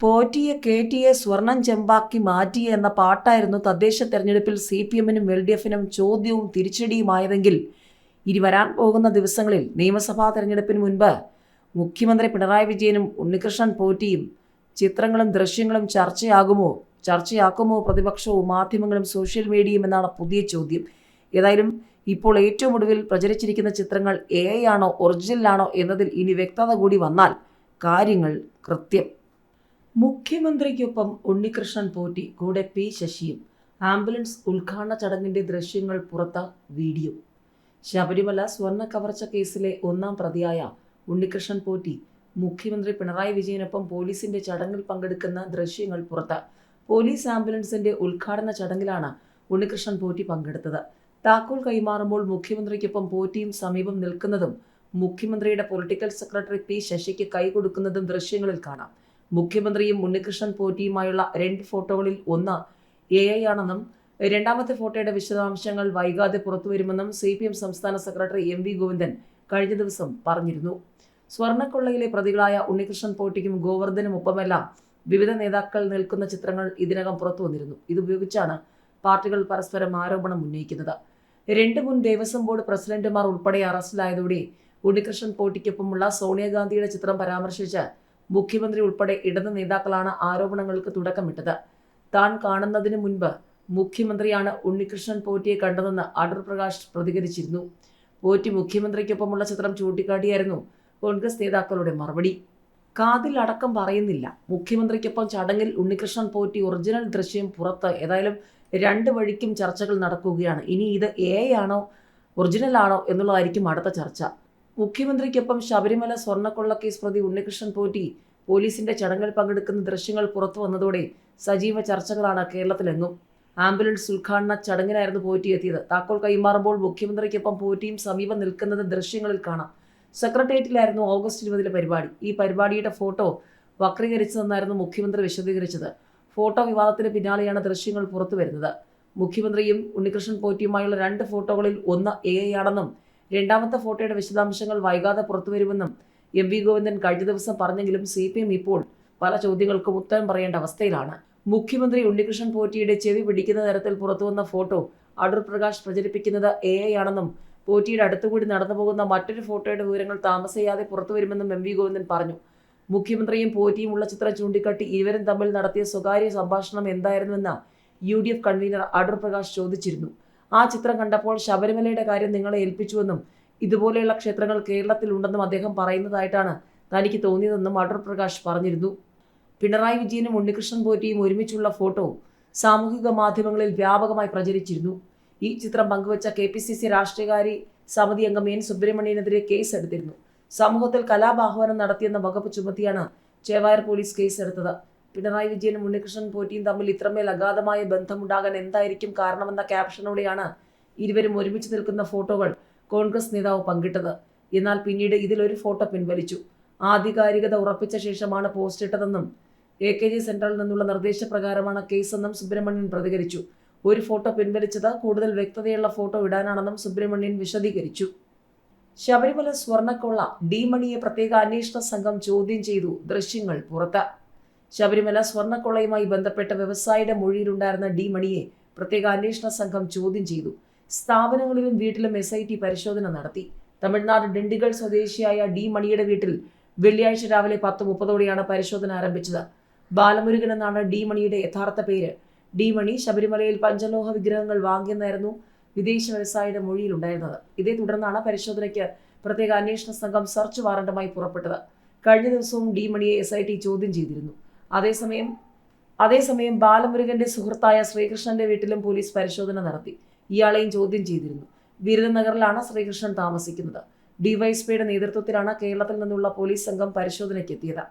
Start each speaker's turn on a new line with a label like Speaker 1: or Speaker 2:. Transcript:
Speaker 1: പോറ്റിയെ കേറ്റിയെ സ്വർണം ചെമ്പാക്കി മാറ്റിയ എന്ന പാട്ടായിരുന്നു തദ്ദേശ തെരഞ്ഞെടുപ്പിൽ സി പി എമ്മിനും എൽ ഡി എഫിനും ചോദ്യവും തിരിച്ചടിയുമായതെങ്കിൽ ഇനി വരാൻ പോകുന്ന ദിവസങ്ങളിൽ നിയമസഭാ തെരഞ്ഞെടുപ്പിന് മുൻപ് മുഖ്യമന്ത്രി പിണറായി വിജയനും ഉണ്ണികൃഷ്ണൻ പോറ്റിയും ചിത്രങ്ങളും ദൃശ്യങ്ങളും ചർച്ചയാകുമോ ചർച്ചയാക്കുമോ പ്രതിപക്ഷവും മാധ്യമങ്ങളും സോഷ്യൽ മീഡിയയും എന്നാണ് പുതിയ ചോദ്യം. ഏതായാലും ഇപ്പോൾ ഏറ്റവും ഒടുവിൽ പ്രചരിച്ചിരിക്കുന്ന ചിത്രങ്ങൾ എ ആണോ ഒറിജിനലാണോ എന്നതിൽ ഇനി വ്യക്തത കൂടി വന്നാൽ കാര്യങ്ങൾ കൃത്യം. മുഖ്യമന്ത്രിക്കൊപ്പം ഉണ്ണികൃഷ്ണൻ പോറ്റി കൂടെ പി ശശിയും. ആംബുലൻസ് ഉദ്ഘാടന ചടങ്ങിന്റെ ദൃശ്യങ്ങൾ പുറത്ത വീഡിയോ. ശബരിമല സ്വർണ കവർച്ച കേസിലെ ഒന്നാം പ്രതിയായ ഉണ്ണികൃഷ്ണൻ പോറ്റി മുഖ്യമന്ത്രി പിണറായി വിജയനൊപ്പം പോലീസിന്റെ ചടങ്ങിൽ പങ്കെടുക്കുന്ന ദൃശ്യങ്ങൾ പുറത്ത്. പോലീസ് ആംബുലൻസിന്റെ ഉദ്ഘാടന ചടങ്ങിലാണ് ഉണ്ണികൃഷ്ണൻ പോറ്റി പങ്കെടുത്തത്. താക്കോൽ കൈമാറുമ്പോൾ മുഖ്യമന്ത്രിക്കൊപ്പം പോറ്റിയും സമീപം നിൽക്കുന്നതും മുഖ്യമന്ത്രിയുടെ പൊളിറ്റിക്കൽ സെക്രട്ടറി പി ശശിക്ക് കൈ കൊടുക്കുന്നതും ദൃശ്യങ്ങളിൽ കാണാം. മുഖ്യമന്ത്രിയും ഉണ്ണികൃഷ്ണൻ പോറ്റിയുമായുള്ള രണ്ട് ഫോട്ടോകളിൽ ഒന്ന് എ ഐ ആണെന്നും രണ്ടാമത്തെ ഫോട്ടോയുടെ വിശദാംശങ്ങൾ വൈകാതെ പുറത്തുവരുമെന്നും സി പി എം സംസ്ഥാന സെക്രട്ടറി എം വി ഗോവിന്ദൻ കഴിഞ്ഞ ദിവസം പറഞ്ഞിരുന്നു. സ്വർണക്കൊള്ളയിലെ പ്രതികളായ ഉണ്ണികൃഷ്ണൻ പോറ്റിക്കും ഗോവർദ്ധനും ഒപ്പമെല്ലാം വിവിധ നേതാക്കൾ നിൽക്കുന്ന ചിത്രങ്ങൾ ഇതിനകം പുറത്തു വന്നിരുന്നു. ഇതുപയോഗിച്ചാണ് പാർട്ടികൾ പരസ്പരം ആരോപണം ഉന്നയിക്കുന്നത്. രണ്ട് മുൻ ദേവസ്വം ബോർഡ് പ്രസിഡന്റുമാർ ഉൾപ്പെടെ അറസ്റ്റിലായതോടെ ഉണ്ണികൃഷ്ണൻ പോട്ടിക്കൊപ്പമുള്ള സോണിയാഗാന്ധിയുടെ ചിത്രം പരാമർശിച്ച് മുഖ്യമന്ത്രി ഉൾപ്പെടെ ഇടത് നേതാക്കളാണ് ആരോപണങ്ങൾക്ക് തുടക്കമിട്ടത്. താൻ കാണുന്നതിന് മുൻപ് മുഖ്യമന്ത്രിയാണ് ഉണ്ണികൃഷ്ണൻ പോറ്റിയെ കണ്ടതെന്ന് അടൂർ പ്രകാശ് പ്രതികരിച്ചിരുന്നു. പോറ്റി മുഖ്യമന്ത്രിക്കൊപ്പമുള്ള ചിത്രം ചൂണ്ടിക്കാട്ടിയായിരുന്നു കോൺഗ്രസ് നേതാക്കളുടെ മറുപടി. കാതിൽ അടക്കം പറയുന്നില്ല. മുഖ്യമന്ത്രിക്കൊപ്പം ചടങ്ങിൽ ഉണ്ണികൃഷ്ണൻ പോറ്റി ഒറിജിനൽ ദൃശ്യം പുറത്ത് ഏതായാലും രണ്ട് വഴിക്കും ചർച്ചകൾ നടക്കുകയാണ്. ഇനി ഇത് എ ആണോ ഒറിജിനൽ ആണോ എന്നുള്ളതായിരിക്കും അടുത്ത ചർച്ച. മുഖ്യമന്ത്രിക്കൊപ്പം ശബരിമല സ്വർണക്കൊള്ളക്കേസ് പ്രതി ഉണ്ണികൃഷ്ണൻ പോറ്റി പോലീസിന്റെ ചടങ്ങിൽ പങ്കെടുക്കുന്ന ദൃശ്യങ്ങൾ പുറത്തു വന്നതോടെ സജീവ ചർച്ചകളാണ് കേരളത്തിലെങ്ങും. ആംബുലൻസ് ഉദ്ഘാടന ചടങ്ങിനായിരുന്നു പോറ്റി എത്തിയത് താക്കോൽ കൈമാറുമ്പോൾ മുഖ്യമന്ത്രിക്കൊപ്പം പോറ്റിയും സമീപം നിൽക്കുന്നത് ദൃശ്യങ്ങളിൽ കാണാം. സെക്രട്ടേറിയറ്റിലായിരുന്നു ഓഗസ്റ്റ് ഇരുപതിലെ പരിപാടി. ഈ പരിപാടിയുടെ ഫോട്ടോ വക്രീകരിച്ചതെന്നായിരുന്നു മുഖ്യമന്ത്രി വിശദീകരിച്ചത്. ഫോട്ടോ വിവാദത്തിന് പിന്നാലെയാണ് ദൃശ്യങ്ങൾ പുറത്തു വരുന്നത്. മുഖ്യമന്ത്രിയും ഉണ്ണികൃഷ്ണൻ പോറ്റിയുമായുള്ള രണ്ട് ഫോട്ടോകളിൽ ഒന്ന് എ ആണെന്നും രണ്ടാമത്തെ ഫോട്ടോയുടെ വിശദാംശങ്ങൾ വൈകാതെ പുറത്തുവരുമെന്നും എം വി ഗോവിന്ദൻ കഴിഞ്ഞ ദിവസം പറഞ്ഞെങ്കിലും സി പി എം ഇപ്പോൾ പല ചോദ്യങ്ങൾക്കും ഉത്തരം പറയേണ്ട അവസ്ഥയിലാണ്. മുഖ്യമന്ത്രി ഉണ്ണികൃഷ്ണൻ പോറ്റിയുടെ ചെവി പിടിക്കുന്ന തരത്തിൽ പുറത്തുവന്ന ഫോട്ടോ അടൂർ പ്രകാശ് പ്രചരിപ്പിക്കുന്നത് എ ഐ ആണെന്നും പോറ്റിയുടെ അടുത്തുകൂടി നടന്നു പോകുന്ന മറ്റൊരു ഫോട്ടോയുടെ വിവരങ്ങൾ താമസിയാതെ പുറത്തുവരുമെന്നും എം വി ഗോവിന്ദൻ പറഞ്ഞു. മുഖ്യമന്ത്രിയും പോറ്റിയും ഉള്ള ചിത്രം ചൂണ്ടിക്കാട്ടി ഇരുവരും തമ്മിൽ നടത്തിയ സ്വകാര്യ സംഭാഷണം എന്തായിരുന്നുവെന്ന് U D F convener Adoor Prakash ചോദിച്ചിരുന്നു. ആ ചിത്രം കണ്ടപ്പോൾ ശബരിമലയുടെ കാര്യം നിങ്ങളെ ഏൽപ്പിച്ചുവെന്നും ഇതുപോലെയുള്ള ക്ഷേത്രങ്ങൾ കേരളത്തിൽ ഉണ്ടെന്നും അദ്ദേഹം പറയുന്നതായിട്ടാണ് തനിക്ക് തോന്നിയതെന്നും അടൂർ പ്രകാശ് പറഞ്ഞിരുന്നു. പിണറായി വിജയനും ഉണ്ണികൃഷ്ണൻ പോറ്റിയും ഒരുമിച്ചുള്ള ഫോട്ടോ സാമൂഹിക മാധ്യമങ്ങളിൽ വ്യാപകമായി പ്രചരിച്ചിരുന്നു. ഈ ചിത്രം പങ്കുവച്ച കെ പി സി സി രാഷ്ട്രീയകാരി സമിതി അംഗം എൻ സുബ്രഹ്മണ്യനെതിരെ കേസ് എടുത്തിരുന്നു സമൂഹത്തിൽ കലാപാഹ്വാനം നടത്തിയെന്ന വകുപ്പ് ചുമത്തിയാണ് ചേവായർ പോലീസ് കേസെടുത്തത്. പിണറായി വിജയനും ഉണ്ണികൃഷ്ണൻ പോറ്റിയും തമ്മിൽ ഇത്രമേൽ അഗാധമായ ബന്ധമുണ്ടാകാൻ എന്തായിരിക്കും കാരണമെന്ന ക്യാപ്ഷനോടെയാണ് ഇരുവരും ഒരുമിച്ച് നിൽക്കുന്ന ഫോട്ടോകൾ കോൺഗ്രസ് നേതാവ് പങ്കിട്ടത്. എന്നാൽ പിന്നീട് ഇതിലൊരു ഫോട്ടോ പിൻവലിച്ചു. ആധികാരികത ഉറപ്പിച്ച ശേഷമാണ് പോസ്റ്റ് ഇട്ടതെന്നും എ കെ ജി സെൻട്രലിൽ നിന്നുള്ള നിർദ്ദേശപ്രകാരമാണ് കേസെന്നും സുബ്രഹ്മണ്യൻ പ്രതികരിച്ചു. ഒരു ഫോട്ടോ പിൻവലിച്ചത് കൂടുതൽ വ്യക്തതയുള്ള ഫോട്ടോ ഇടാനാണെന്നും സുബ്രഹ്മണ്യൻ വിശദീകരിച്ചു. ശബരിമല സ്വർണക്കൊള്ള ഡി മണിയെ പ്രത്യേക അന്വേഷണ സംഘം ചോദ്യം ചെയ്തു. ദൃശ്യങ്ങൾ പുറത്ത്. ശബരിമല സ്വർണക്കൊള്ളയുമായി ബന്ധപ്പെട്ട വ്യവസായിയുടെ മൊഴിയിലുണ്ടായിരുന്ന ഡി മണിയെ പ്രത്യേക അന്വേഷണ സംഘം ചോദ്യം ചെയ്തു. സ്ഥാപനങ്ങളിലും വീട്ടിലും എസ് ഐ ടി പരിശോധന നടത്തി. തമിഴ്നാട് ഡിണ്ടിഗൾ സ്വദേശിയായ ഡി മണിയുടെ വീട്ടിൽ വെള്ളിയാഴ്ച രാവിലെ പത്ത് മുപ്പതോടെയാണ് പരിശോധന ആരംഭിച്ചത്. ബാലമുരുകൻ എന്നാണ് ഡി മണിയുടെ യഥാർത്ഥ പേര്. ഡി മണി ശബരിമലയിൽ പഞ്ചലോഹ വിഗ്രഹങ്ങൾ വാങ്ങിയെന്നായിരുന്നു വിദേശ വ്യവസായിയുടെ മൊഴിയിലുണ്ടായിരുന്നത്. ഇതേ തുടർന്നാണ് പരിശോധനയ്ക്ക് പ്രത്യേക അന്വേഷണ സംഘം സെർച്ച് വാറണ്ടുമായി പുറപ്പെട്ടത്. കഴിഞ്ഞ ദിവസവും ഡി മണിയെ എസ് ചോദ്യം ചെയ്തിരുന്നു. അതേസമയം അതേസമയം ബാലമുരുകന്റെ സുഹൃത്തായ ശ്രീകൃഷ്ണന്റെ വീട്ടിലും പോലീസ് പരിശോധന നടത്തി. ഇയാളെയും ചോദ്യം ചെയ്തിരുന്നു. വിരുദനഗറിലാണ് ശ്രീകൃഷ്ണൻ താമസിക്കുന്നത്. ഡിവൈഎസ്പിയുടെ നേതൃത്വത്തിലാണ് കേരളത്തിൽ നിന്നുള്ള പോലീസ് സംഘം പരിശോധനയ്ക്കെത്തിയത്.